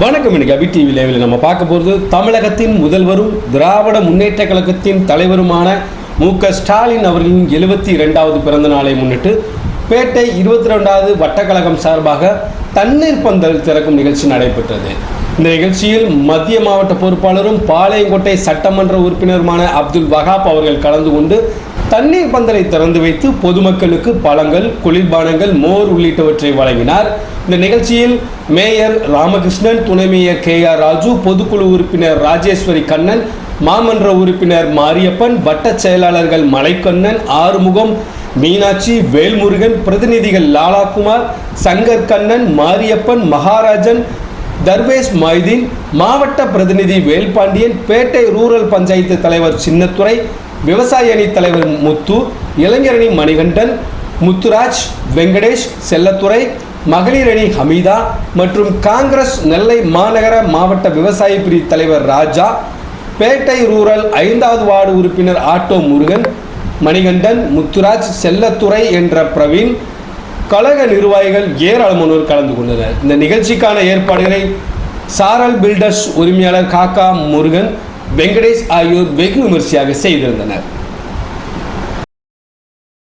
வணக்கம் இன்னைக்கு அபி டிவி நம்ம பார்க்க போகிறது தமிழகத்தின் முதல்வரும் திராவிட முன்னேற்ற கழகத்தின் தலைவருமான மு க ஸ்டாலின் அவர்களின் எழுபத்தி இரண்டாவது பிறந்த நாளை முன்னிட்டு பேட்டை இருபத்தி ரெண்டாவது வட்டக்கழகம் சார்பாக தண்ணீர் பந்தல் திறக்கும் நிகழ்ச்சி நடைபெற்றது. இந்த நிகழ்ச்சியில் மத்திய மாவட்ட பொறுப்பாளரும் பாளையங்கோட்டை சட்டமன்ற உறுப்பினருமான அப்துல் வகாப் அவர்கள் கலந்து கொண்டு தண்ணீர் பந்தலை திறந்து வைத்து பொதுமக்களுக்கு பழங்கள் குளிர்பானங்கள் மோர் உள்ளிட்டவற்றை வழங்கினார். இந்த நிகழ்ச்சியில் மேயர் ராமகிருஷ்ணன் துணை மேயர் கே ஆர் ராஜு பொதுக்குழு உறுப்பினர் ராஜேஸ்வரி கண்ணன் மாமன்ற உறுப்பினர் மாரியப்பன் வட்டச் செயலாளர்கள் மலைக்கண்ணன் ஆறுமுகம் மீனாட்சி வேல்முருகன் பிரதிநிதிகள் லாலாகுமார் சங்கர் கண்ணன் மாரியப்பன் மகாராஜன் தர்வேஷ் மொய்தீன் மாவட்ட பிரதிநிதி வேல்பாண்டியன் பேட்டை ரூரல் பஞ்சாயத்து தலைவர் சின்னத்துறை விவசாய அணி தலைவர் முத்து இளைஞரணி மணிகண்டன் முத்துராஜ் வெங்கடேஷ் செல்லத்துறை மகளிர் அணி ஹமீதா மற்றும் காங்கிரஸ் நெல்லை மாநகர மாவட்ட விவசாய பிரி தலைவர் ராஜா பேட்டை ரூரல் ஐந்தாவது வார்டு உறுப்பினர் ஆட்டோ முருகன் மணிகண்டன் முத்துராஜ் செல்லத்துறை என்ற பிரவீன் கழக நிர்வாகிகள் ஏராளமானோர் கலந்து கொண்டனர். இந்த நிகழ்ச்சிக்கான ஏற்பாடுகளை சாரல் பில்டர்ஸ் உரிமையாளர் காக்கா முருகன் வெங்கடேஷ் ஆகியோர் வெகு விமர்சையாக செய்திருந்தனர்.